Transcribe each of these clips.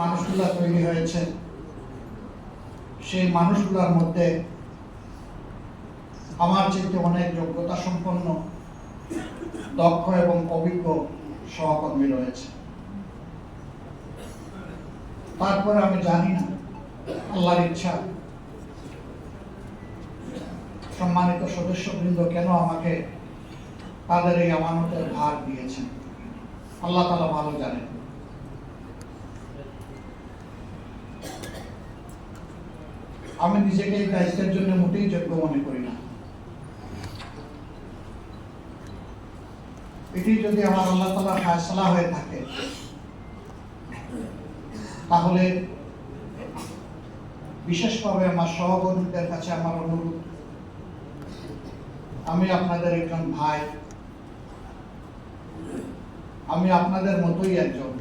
মানুষগুলা তৈরি হয়েছে। সেই মানুষগুলোর মধ্যে আমার চেয়ে অনেক যোগ্যতা সম্পন্ন দক্ষ এবং অভিজ্ঞ সহকর্মী রয়েছে। তারপরে আমি জানি না, আল্লাহর ইচ্ছা। সম্মানিত সদস্যবৃন্দ কেন আমাকে তাদের এই আমানতের ভার দিয়েছেন? আল্লাহ তালা ভালো জানেন। আমি নিজেকে এই দায়িত্বের জন্য মোটেই যোগ্য মনে করি না। এটি যদি আমার আল্লাহ তালা ফায়সলা হয়ে থাকে, তাহলে বিশেষভাবে আমার সহকর্মীদের কাছে আমার অনুরোধ, আমি আপনাদের একজন ভাই, আমি আপনাদের মতোই একজন।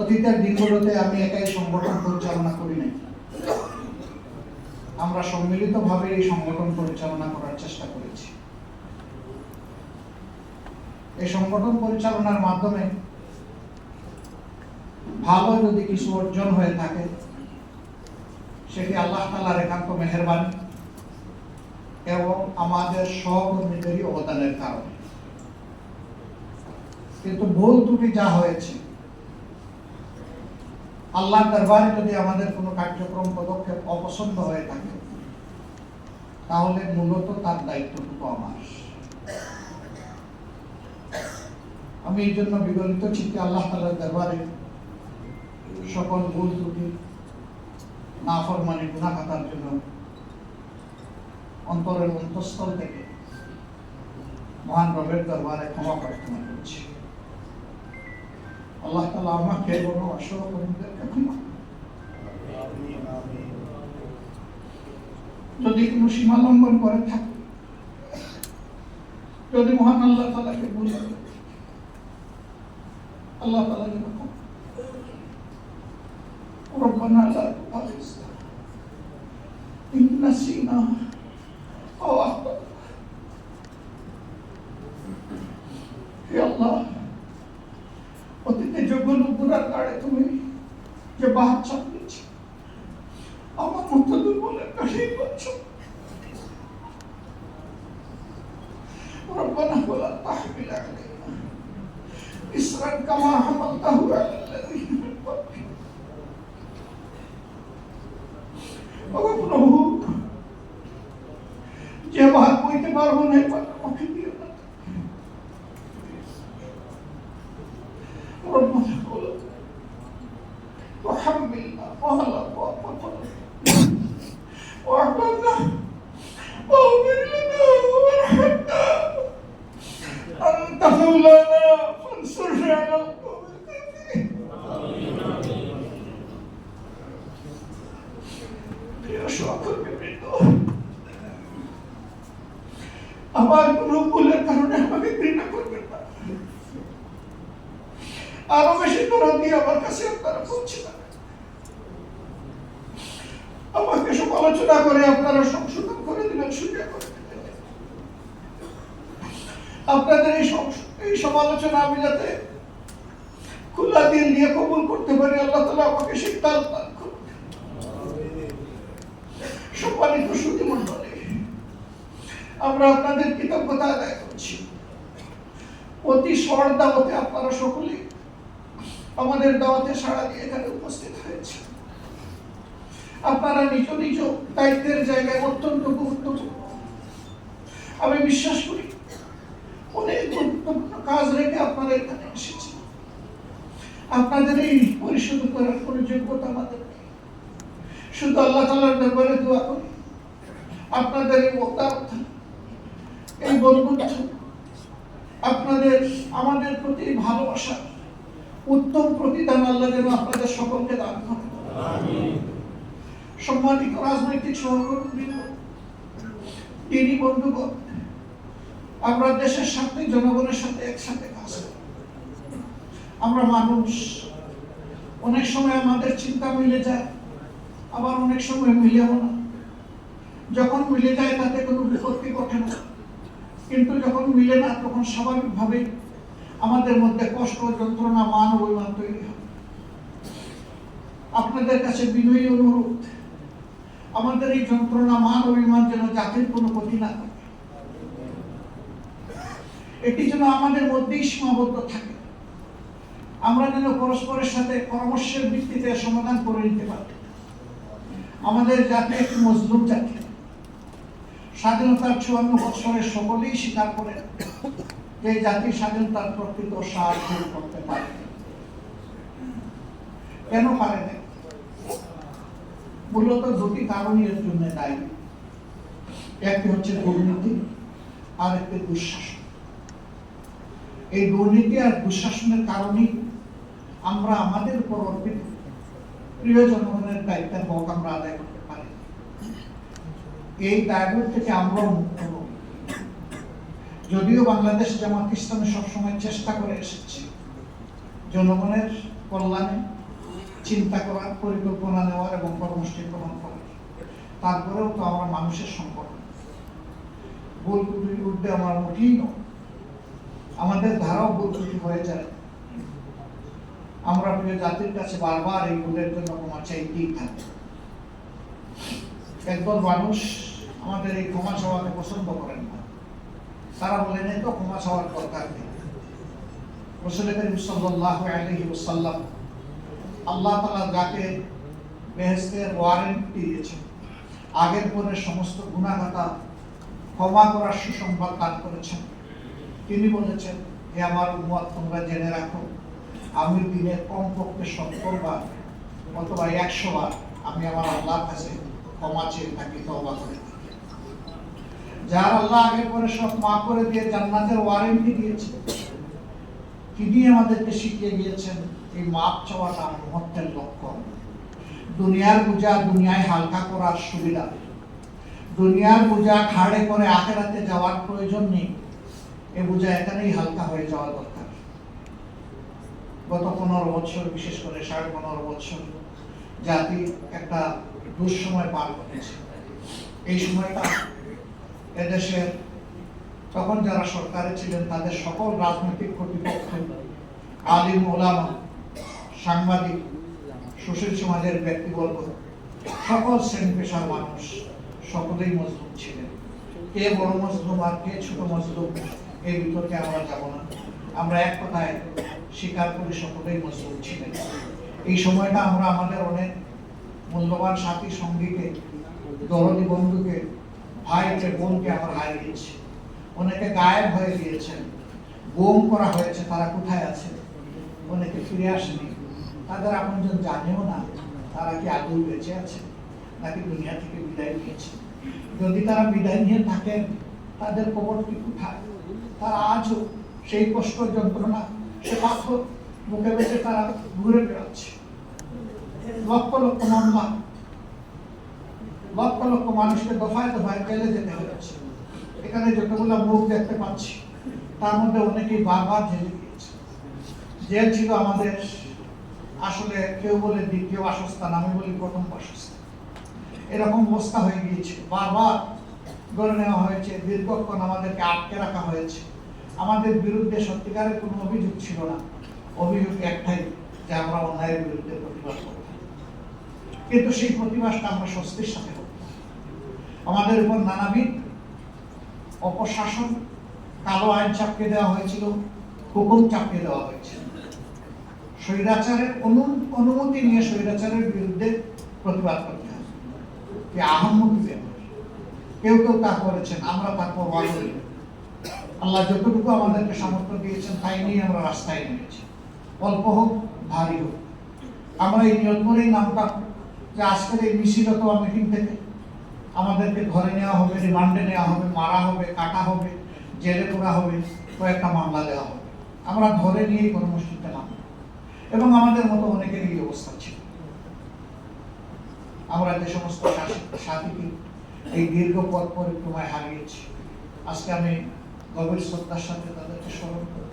অতীতের দিনগুলোতে আমি একাই সংগঠন পরিচালনা করি নাই। আমরা সম্মিলিতভাবে এই সংগঠন পরিচালনা করার চেষ্টা করেছি। এই সংগঠন পরিচালনার মাধ্যমে ভালো যদি কিছু অর্জন হয়ে থাকে সেটি আল্লাহ তালার একান্ত মেহরবানি এবং আমাদের সহকর্মীদেরই অবদানের কারণে। কিন্তু ভুল ত্রুটি যা হয়েছে আল্লাহর দরবারে যদি আমাদের কোনো কার্যক্রম, পদক্ষেপ অপছন্দ হয়ে থাকে, তাহলে মূলত তার দায়িত্বটুকু আমার। আমি এই জন্য বিগলিত চিত্তে আল্লাহ তালার দরবারে সকল ভুল ত্রুটি না ফরমানি গুণা খাতার জন্য অন্তরের অন্তঃস্থল থেকে মহান রবের দরবারে ক্ষমা প্রার্থনা করছি। আল্লাহ তালা আমাকে এবং অসহকর্মীদেরকে ক্ষমা যদি কোনো সীমা লঙ্ঘন করে থাকে যদি মহান আল্লাহ তালাকে বুঝে আল্লাহ তালা যেন ক্ষমা ربنا لا تؤاخذنا إن نسينا যে বাহাত চাপিয়েছ আমার মতো দুর্বলের কাছেই করছো ربنا ولا تحمل علينا إسرا كما حملته على الذين من قبلنا ওগো প্রভু যে ভাগ বইতে পারবো না আমার কোনো ভুলের কারণে আমাকে ঘৃণা করবেন না। আরও বেশি দরদ দিয়ে আমার কাছে আপনারা পৌঁছে আমাকে সমালোচনা করে আপনারা সংশোধন করে দিবেন সুবিধা করে আপনাদের এই এই সমালোচনা আমি যাতে খোলা দিল দিয়ে কবুল করতে পারি, আল্লাহ তালা আমাকে সেই তাল দান সম্মানিত আমরা আপনাদের কৃতজ্ঞতা আদায় করছি। অতি সর দাওয়াতে আপনারা সকলে আমাদের দাওয়াতে সাড়া দিয়ে এখানে উপস্থিত হয়েছে আপনারা নিজ নিজ দায়িত্বের জায়গায় অত্যন্ত গুরুত্বপূর্ণ। আমি বিশ্বাস করি অনেক গুরুত্বপূর্ণ কাজ রেখে আপনারা এখানে এসেছেন। আপনাদের এই পরিশোধ করার কোনো যোগ্যতা আমাদের নেই। শুধু আল্লাহ তালার দরবারে দোয়া করি। আপনাদের এই বক্তারতা এই বন্ধুত্ব আপনাদের, আমাদের প্রতি ভালোবাসা, উত্তম প্রতিদান আল্লাহ যেন আপনাদের সকলকে দান করেন সম্মানিত রাজনৈতিক সহকর্মী বন্ধুগণ, আমরা দেশের সাথে, জনগণের সাথে একসাথে কাজ করি। আমরা মানুষ। অনেক সময় আমাদের চিন্তা মিলে যায়, আবার অনেক সময় মিলেও না। যখন মিলে যায়, তাতে কোনো বিপত্তি ঘটে না। কিন্তু যখন মিলে না, তখন স্বাভাবিকভাবেই আমাদের মধ্যে কষ্ট, যন্ত্রণা, মান অভিমান তৈরি হয়। আপনাদের কাছে বিনয়ী অনুরোধ, আমাদের এই যন্ত্রণা, মান অভিমান যেন জাতির কোনো ক্ষতি না করে। এটি যেন আমাদের মধ্যেই সীমাবদ্ধ থাকে। আমরা যেন পরস্পরের সাথে পরামর্শের ভিত্তিতে সমাধান করে নিতে পারি। আমাদের জাতি একটি মজলুম জাতি। স্বাধীনতার চুয়ান্ন বছরের সকলেই স্বীকার করে যে জাতি স্বাধীনতার প্রকৃত ভোগ করতে পারে। কেন পারে মূলত দুটি কারণই এর জন্য দায়ী। একটি হচ্ছে দুর্নীতি আর একটি দুঃশাসন। এই দুর্নীতি আর দুঃশাসনের কারণেই আমরা আমাদের উপর অর্পিত প্রিয় জনগণের দায়িত্বের হক আমরা আদায়। এই দায়বোধ থেকে আমরাও মুক্ত হব। যদিও বাংলাদেশ জামাত ইসলামে সবসময় চেষ্টা করে এসেছে জনগণের কল্যাণে চিন্তা করার পরিকল্পনা নেওয়ার এবং কর্মসূচি গ্রহণ করার। তারপরেও তো আমরা মানুষের সম্পর্ক ভুল ত্রুটির ঊর্ধ্বে আমরা মোটেই নয়। আমাদের ধারাও ভুল ত্রুটি হয়ে যায়। আমরা প্রিয় জাতির কাছে বারবার এই ভুলের জন্য ক্ষমা চাইতেই থাকি। একদল মানুষ আমাদের এই ক্ষমা চাওয়াকে পছন্দ করেন না। তারা বলেন তো ক্ষমা চাওয়ার দরকার নেই। রসুল করিম সাল্লাল্লাহু আলাইহি ওয়াসাল্লাম আল্লাহ তাআলা যাকে বেহেশতের ওয়ারেন্ট দিয়েছেন, আগের পরের সমস্ত গুণাগাতা ক্ষমা করার সুসংবাদ দান করেছেন। তিনি বলেছেন যে আমার উম্মত, তোমরা জেনে রাখো, আমি দিনে কমপক্ষে সত্তর বার অথবা একশো বার আমি আমার আল্লাহর কাছে ক্ষমা চেয়ে থাকি তওবা করে যার আল্লাহ আগে পরে সব মাফ করে দিয়ে জান্নাতের ওয়ারেন্টি দিয়েছে, তিনি আমাদেরকে শিখিয়ে গিয়েছেন এই মাপ চাওয়াটা মহত্বের লক্ষণ। দুনিয়ার বোঝা দুনিয়ায় হালকা করার সুবিধা। দুনিয়ার বোঝা ঘাড়ে করে আখেরাতে যাওয়ার প্রয়োজন নেই। এ বোঝা এখানেই হালকা হয়ে যাওয়া দরকার। গত পনেরো বছর, বিশেষ করে সাড়ে পনেরো বছর জাতি একটা দুঃসময় পার করেছে। এই সময়টা এদেশের তখন যারা সরকারে ছিলেন, তাদের সকল রাজনৈতিক কর্তৃপক্ষ আলিম ওলামা, সাংবাদিক, সুশীল সমাজের ব্যক্তিবর্গ, সকল শ্রেণি পেশার মানুষ সকলেই মজলুম ছিলেন। কে বড় মজলুম আর কে ছোট মজলুম, এই বিতর্কে আমরা যাব না। আমরা এক কথায় স্বীকার করি সকলেই মজলুম ছিলেন। এই সময়টা আমরা আমাদের অনেক মূল্যবান সাথী সঙ্গীকে, দরদি বন্ধুকে, ভাইকে, বোনকে আমার হারিয়ে হারিয়েছি অনেকে গায়েব হয়ে গিয়েছেন, গোম করা হয়েছে, তারা কোথায় আছে? অনেকে ফিরে আসেনি। তাদের আপনজন জানেও না, তারা কি আদৌ বেঁচে আছে, নাকি দুনিয়া থেকে বিদায় নিয়েছে? যদি তারা বিদায় নিয়ে থাকেন, তাদের কবরটি কোথায়? তারা আজও সেই কষ্ট যন্ত্রণা, সে পাথর মুখে বেঁচে তারা ঘুরে বেড়াচ্ছে। লক্ষ লক্ষ মামলা। লক্ষ লক্ষ মানুষকে দফায় দফায় জেলে যেতে এখানে যতগুলো মুখ দেখতে পাচ্ছি, তার মধ্যে অনেকেই বারবার জেলে গিয়েছে। জেল ছিল আমাদের আসলে কেউ বলে দ্বিতীয় বাসস্থান, আমি বলি প্রথম বাসস্থান। এরকম অবস্থা হয়ে গিয়েছে। বারবার ধরে নেওয়া হয়েছে, দীর্ঘক্ষণ আমাদেরকে আটকে রাখা হয়েছে। আমাদের বিরুদ্ধে সত্যিকারের কোনো অভিযোগ ছিল না। অভিযোগ একটাই, যে আমরা অন্যায়ের বিরুদ্ধে প্রতিবাদ করতাম কিন্তু সেই প্রতিবাদটা আমরা স্বস্তির সাথে আমাদের উপর নানাবিধ অপশাসন, কালো আইন চাপিয়ে দেওয়া হয়েছিল, হুকুম চাপিয়ে দেওয়া হয়েছিল। স্বৈরাচারের অনু- অনুমতি নিয়ে স্বৈরাচারের বিরুদ্ধে প্রতিবাদ করতে হবে যে আহম্মকি কেউ কেউ তা করেছেন, আমরা তা করব আল্লাহ যতটুকু আমাদেরকে সামর্থ্য দিয়েছেন, তাই নিয়ে আমরা রাস্তায় নেমেছি। অল্প হোক, ভারী হোক। আমরা এই নিয়ত করেই নামতাম যে আজকের এই মিটিং থেকে আমাদেরকে ধরে নেওয়া হবে রিমান্ডে নেওয়া হবে, মারা হবে, কাটা হবে, জেলে পোড়া হবে, কয়েকটা মামলা দেওয়া হবে। আমরা ধরে নিয়েই কর্মসূচিতে নামব। এবং আমাদের মতো অনেকেরই এই অবস্থা ছিল। আমরা যে সমস্ত সাথীকে এই দীর্ঘ পথ পরিক্রমায় হারিয়েছি, আজকে আমি গভীর শ্রদ্ধার সাথে তাদেরকে স্মরণ করি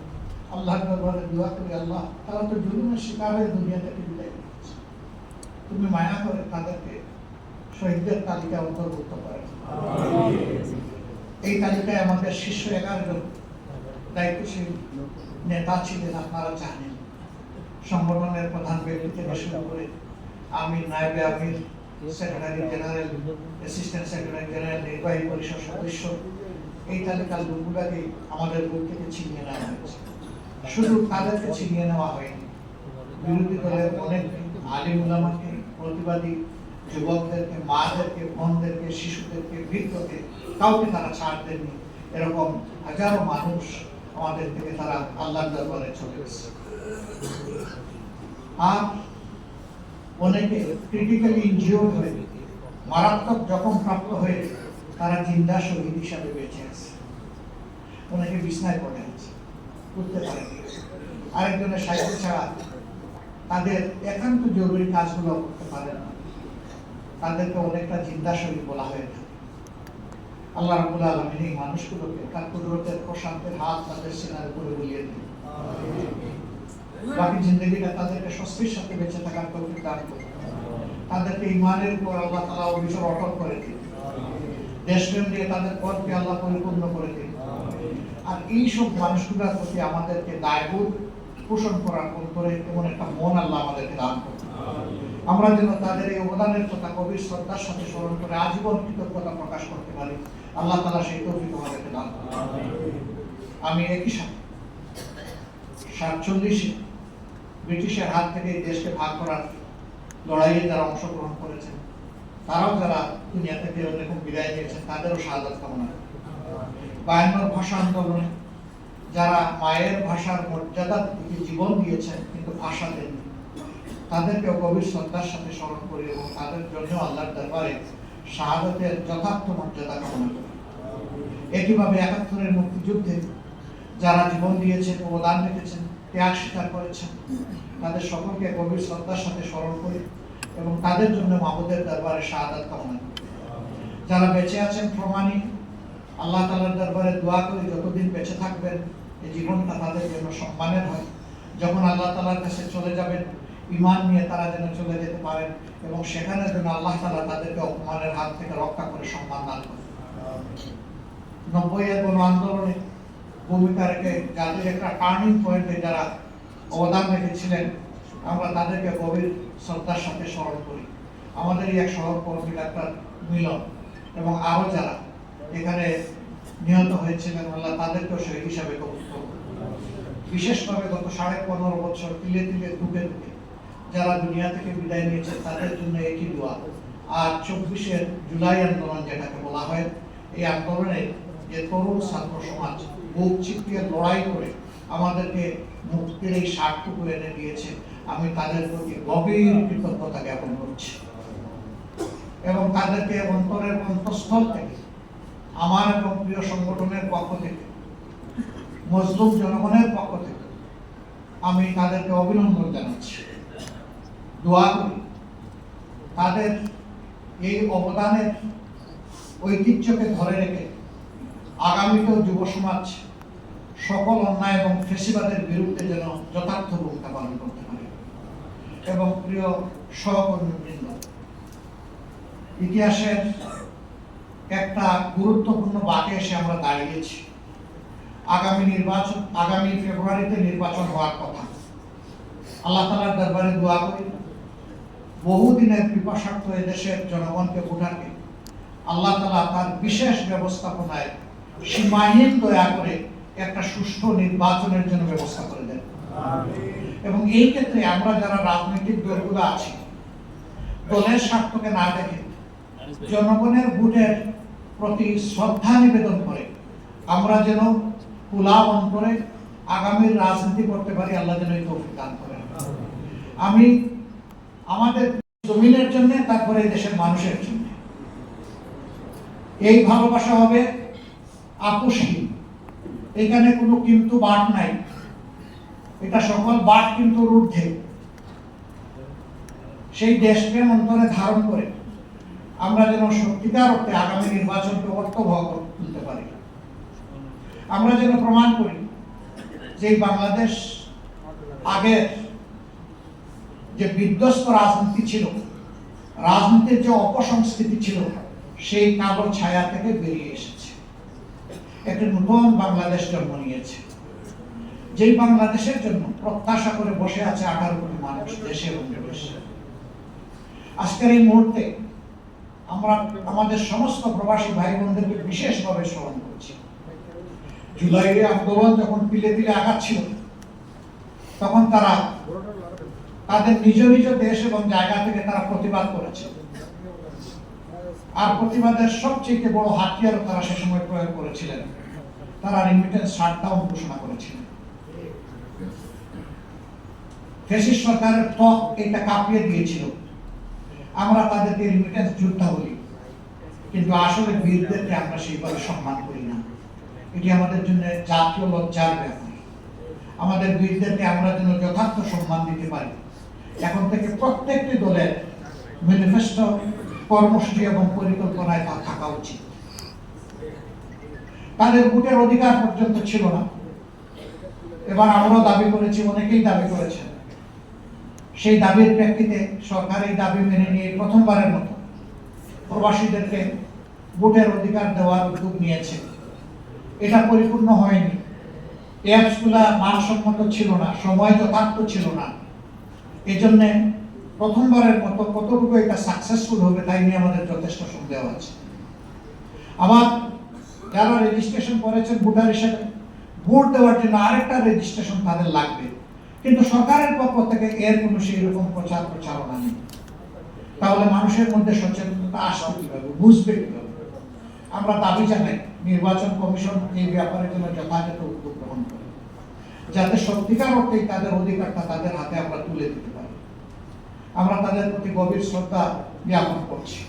আল্লাহর দরবারে দোয়া করি, আল্লাহ, তারা তো জুলুমের শিকার হয়ে দুনিয়া থেকে বিদায় তুমি মায়া করে তাদেরকে শহীদদের তালিকায় অন্তর্ভুক্ত করে। এই তালিকায় আমাদের শীর্ষ এগারো জন দায়িত্বশীল নেতা ছিলেন আপনারা জানেন। সংগঠনের প্রধান ব্যক্তি থেকে শুরু করে আমির নায়েবে আমির, secretary general, assistant secretary general, নির্বাহী পরিষদ সদস্য, এই তালিকার লোকগুলাকে আমাদের বুক থেকে ছিনিয়ে নেওয়া হয়েছে। শুধু তাদেরকে ছিনিয়ে নেওয়া হয়নি, বিরোধী দলের অনেক আলিম উলামাকে প্রতিবাদী যুবকদেরকে, মাদেরকে, বোনদেরকে, শিশুদেরকে বৃদ্ধকে কাউকে তারা ছাড় দেননি। এরকম হাজারো মানুষ আমাদের থেকে তারা আল্লাহ দরবারে চলে গেছে। আর অনেকে ক্রিটিক্যালি ইনজিওর হয়ে মারাত্মক জখম প্রাপ্ত হয়ে তারা জিন্দা শহীদ হিসাবে বেঁচে আছে। অনেকে বিছনায় পড়ে আছে, উঠতে পারে আরেকজনের সাহিত্য ছাড়া তাদের একান্ত জরুরি কাজগুলো করতে পারে না। তাদেরকে অনেকটা জিন্দা শহীদ বলা হয়ে থাকে। আল্লাহ রাবুল আলমিন এই মানুষগুলোকে তার কুদরতের প্রশান্তের হাত তাদের সেনার উপরে বুলিয়ে দিন। বাকি জিন্দগিটা তাদেরকে স্বস্তির সাথে বেঁচে থাকার তৌফিক দান করুন। তাদেরকে ইমানের উপর আল্লাহ তাআলা অবিচল অটল করে দিন। দেশপ্রেম দিয়ে তাদের পথকে আল্লাহ পরিপূর্ণ করে দিন। আর এই সব মানুষগুলোর প্রতি আমাদেরকে দায়বোধ পোষণ করার অন্তরে এমন একটা মন আল্লাহ আমাদেরকে দান করুন। আমরা যেন তাদের এই অবদানের কথা, গভীর শ্রদ্ধার সাথে স্মরণ করে আজীবন কৃতজ্ঞতা প্রকাশ করতে পারি। আল্লাহ তাআলা সেই তৌফিক আমাদেরকে দান করুন। আমি একই সাথে সাতচল্লিশে ব্রিটিশের হাত থেকে দেশকে ভাগ করার লড়াইয়ে যারা অংশগ্রহণ করেছেন, তারাও যারা দুনিয়া থেকে এরকম বিদায় নিয়েছেন তাদেরও শাহাদাত কামনা। বায়ান্নর ভাষা আন্দোলনে যারা মায়ের ভাষার মর্যাদার দিকে জীবন দিয়েছেন, কিন্তু ভাষা দেননি। তাদেরকেও গভীর শ্রদ্ধার সাথে স্মরণ করি এবং তাদের জন্য আল্লাহর দরবারে শাহাদতের যথার্থ মর্যাদা কামনা করি। একইভাবে একাত্তরের মুক্তিযুদ্ধে যারা জীবন দিয়েছেন, অবদান রেখেছেন, ত্যাগ স্বীকার করেছেন, তাদের সকলকে গভীর শ্রদ্ধার সাথে স্মরণ করি এবং তাদের জন্য মাহবুদের দরবারে শাহাদাত কামনা করি। যারা বেঁচে আছেন প্রমাণী আল্লাহ তালার দরবারে দোয়া করি যতদিন বেঁচে থাকবেন এই জীবনটা তাদের জন্য সম্মানের হয়। যখন আল্লাহ তালার কাছে চলে যাবেন ইমান নিয়ে তারা যেন চলে যেতে পারেন এবং সেখানে যেন আল্লাহ তালা তাদেরকে অপমানের হাত থেকে রক্ষা করে সম্মান দান করেন। নব্বইয়ের গণ আন্দোলনে ভূমিকা রেখে যাদের একটা টার্নিং পয়েন্টে যারা অবদান রেখেছিলেন, আমরা তাদেরকে গভীর শ্রদ্ধার সাথে স্মরণ করি। আমাদেরই এক সহকর্মী ডাক্তার মিলন এবং আরও যারা এখানে নিহত হয়েছিলেন আল্লাহ তাদেরকেও শহীদ হিসাবে কবুল করুন বিশেষভাবে গত সাড়ে পনেরো বছর তিলে তিলে দুঃখে দুঃখে যারা দুনিয়া থেকে বিদায় নিয়েছে, তাদের জন্য একই দোয়া। আর চব্বিশের জুলাই আন্দোলন যেটাকে বলা হয়, এই আন্দোলনে যে তরুণ ছাত্র সমাজ বুক চিপিয়ে লড়াই করে আমাদেরকে মুক্তির এই স্বার্থটুকু এনে দিয়েছে, আমি তাদের প্রতি গভীর কৃতজ্ঞতা জ্ঞাপন করছি। এবং তাদেরকে অন্তরের অন্তঃস্থল থেকে আমার এবং প্রিয় সংগঠনের পক্ষ থেকে, মজলুম জনগণের পক্ষ থেকে আমি তাদেরকে অভিনন্দন জানাচ্ছি। দোয়া করি তাদের এই অবদানের ঐতিহ্যকে ধরে রেখে আগামীতেও যুব সমাজ সকল অন্যায় এবং ফেসিবাদের বিরুদ্ধে যেন যথার্থ ভূমিকা পালন করতে পারে। এবং প্রিয় সহকর্মীবৃন্দ, ইতিহাসের একটা গুরুত্বপূর্ণ বাকে এসে আমরা দাঁড়িয়েছি। আগামী নির্বাচন আগামী ফেব্রুয়ারিতে নির্বাচন হওয়ার কথা। আল্লাহ তালার দরবারে দোয়া করি। বহুদিনের পিপাসার্থ দেশের জনগণকে ভোটারকে আল্লাহ তালা তার বিশেষ ব্যবস্থাপনায় সীমাহীন দয়া করে একটা সুষ্ঠু নির্বাচনের জন্য ব্যবস্থা করে দেন। এবং এই ক্ষেত্রে আমরা যারা রাজনৈতিক দলগুলো আছি দলের স্বার্থকে না দেখে জনগণের ভোটের প্রতি শ্রদ্ধা নিবেদন করে, আমরা যেন খোলা অন্তরে আগামীর রাজনীতি করতে পারি, আল্লাহ যেন এই তৌফিক দান করেন আমি আমাদের জমিনের জন্য, তারপরে দেশের মানুষের জন্য। এই ভালোবাসা হবে আপোষহীন। এখানে কোনো কিন্তু বাট নাই। এটা সকল বাট কিন্তু ঊর্ধ্বে সেই দেশপ্রেম অন্তরে ধারণ করে। আমরা যেন সত্যিকার অর্থে আগামী নির্বাচনকে অর্থবহ করে তুলতে পারি। আমরা যেন প্রমাণ করি যে বাংলাদেশ আগের যে বিধ্বস্ত রাজনীতি ছিল, রাজনীতির যে অপসংস্কৃতি ছিল, সেই কালো ছায়া থেকে বেরিয়ে এসেছে। একটি নতুন বাংলাদেশ জন্ম নিয়েছে। যেই বাংলাদেশের জন্য প্রত্যাশা করে বসে আছে আঠারো কোটি মানুষ দেশে এবং আজকের এই মুহূর্তে আমরা আমাদের সমস্ত প্রবাসী ভাই বোনদেরকে বিশেষভাবে স্মরণ করছি। জুলাইয়ের আন্দোলন যখন তিলে তিলে আগাচ্ছিল, তখন তারা তাদের নিজ নিজ দেশ এবং জায়গা থেকে তারা প্রতিবাদ করেছে। আর প্রতিবাদের সবচেয়ে বড় হাতিয়ারও তারা সে সময় প্রয়োগ করেছিলেন। তারা রিমিটেন্স শাটডাউন ঘোষণা করেছিলেন। ফেসিস সরকারের ত্বক এটা কাঁপিয়ে দিয়েছিল। আমরা তাদেরকে রিমিটেন্স যোদ্ধা বলি। কিন্তু আসলে বীরদেরকে আমরা সেইভাবে সম্মান করি না। এটি আমাদের জন্য জাতীয় লজ্জার ব্যাপার। আমাদের বীরদেরকে আমরা যেন যথার্থ সম্মান দিতে পারি। এখন থেকে প্রত্যেকটি দলের ম্যানিফেস্টো কর্মসূচি এবং পরিকল্পনায় তা থাকা উচিত। তাদের ভোটের অধিকার পর্যন্ত ছিল না। এবার আমরাও দাবি করেছি, অনেকেই দাবি করেছেন। সেই দাবির প্রেক্ষিতে সরকার এই দাবি মেনে নিয়ে প্রথমবারের মতো প্রবাসীদেরকে ভোটের অধিকার দেওয়ার উদ্যোগ নিয়েছে। এটা পরিপূর্ণ হয়নি। অ্যাপসগুলা মানসম্মত ছিল না, সময় যথার্থ ছিল না। এই জন্যে প্রথমবারের মতো কতটুকু এটা সাকসেসফুল হবে তাই নিয়ে আমাদের যথেষ্ট সন্দেহ আছে। আবার যারা রেজিস্ট্রেশন করেছেন ভোটার হিসেবে, ভোট দেওয়ার জন্য আরেকটা রেজিস্ট্রেশন তাদের লাগবে। কিন্তু সরকারের পক্ষ থেকে এর কোনো সেই রকম প্রচার প্রচারণা নেই। তাহলে মানুষের মধ্যে সচেতনতা আসবে কীভাবে? বুঝবে কীভাবে? আমরা দাবি জানাই, নির্বাচন কমিশন এই ব্যাপারে যেন যথাযথ উদ্যোগ গ্রহণ করে, যাতে সত্যিকার অর্থেই তাদের অধিকারটা তাদের হাতে আমরা তুলে দিতে পারি। আমরা তাদের প্রতি গভীর শ্রদ্ধা জ্ঞাপন করছি।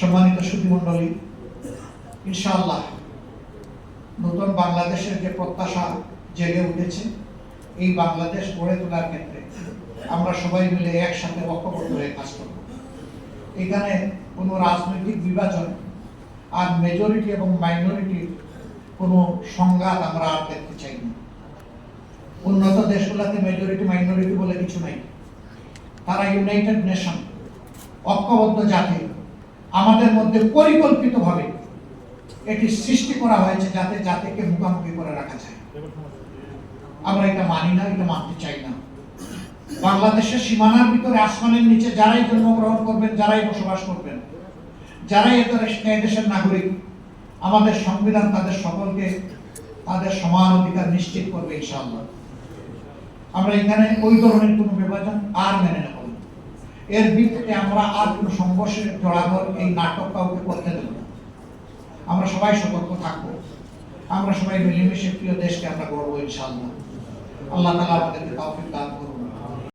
সম্মানিত সুধী মন্ডলী ইনশাআল্লাহ নতুন বাংলাদেশের যে প্রত্যাশা জেগে উঠেছে এই বাংলাদেশ গড়ে তোলার ক্ষেত্রে আমরা সবাই মিলে একসাথে ঐক্যবদ্ধ হয়ে কাজ করব। এখানে কোনো রাজনৈতিক বিভাজন আর মেজরিটি এবং মাইনরিটির কোনো সংঘাত আমরা আর দেখতে চাই না। উন্নত দেশগুলোতে মেজরিটি মাইনরিটি বলে কিছু নাই। তারা ইউনাইটেড নেশন ঐক্যবদ্ধ জাতি। আমাদের মধ্যে পরিকল্পিতভাবে এটি সৃষ্টি করা হয়েছে যাতে জাতিকে মুখামুখি করে রাখা যায়। আমরা এটা মানি না, এটা মানতে চাই না। বাংলাদেশের সীমানার ভিতরে আসমানের নিচে যারাই জন্মগ্রহণ করবেন, যারাই বসবাস করবেন, যারাই এই দেশের নাগরিক, আমাদের সংবিধান তাদের সকলকে তাদের সমান অধিকার নিশ্চিত করবে ইনশাআল্লাহ। আমরা এখানে ওই ধরনের কোনো বিভাজন আর মেনে নেব। এর ভিত্তিতে আমরা আর কোনো সংঘর্ষে জড়াবো এই নাটক কাউকে করতে দেব না। আমরা সবাই সতর্ক থাকব। আমরা সবাই মিলেমিশে প্রিয় দেশকে আমরা গড়বো ইনশাআল্লাহ। আল্লাহ তালা আমাদেরকে তাওফিক দান করুন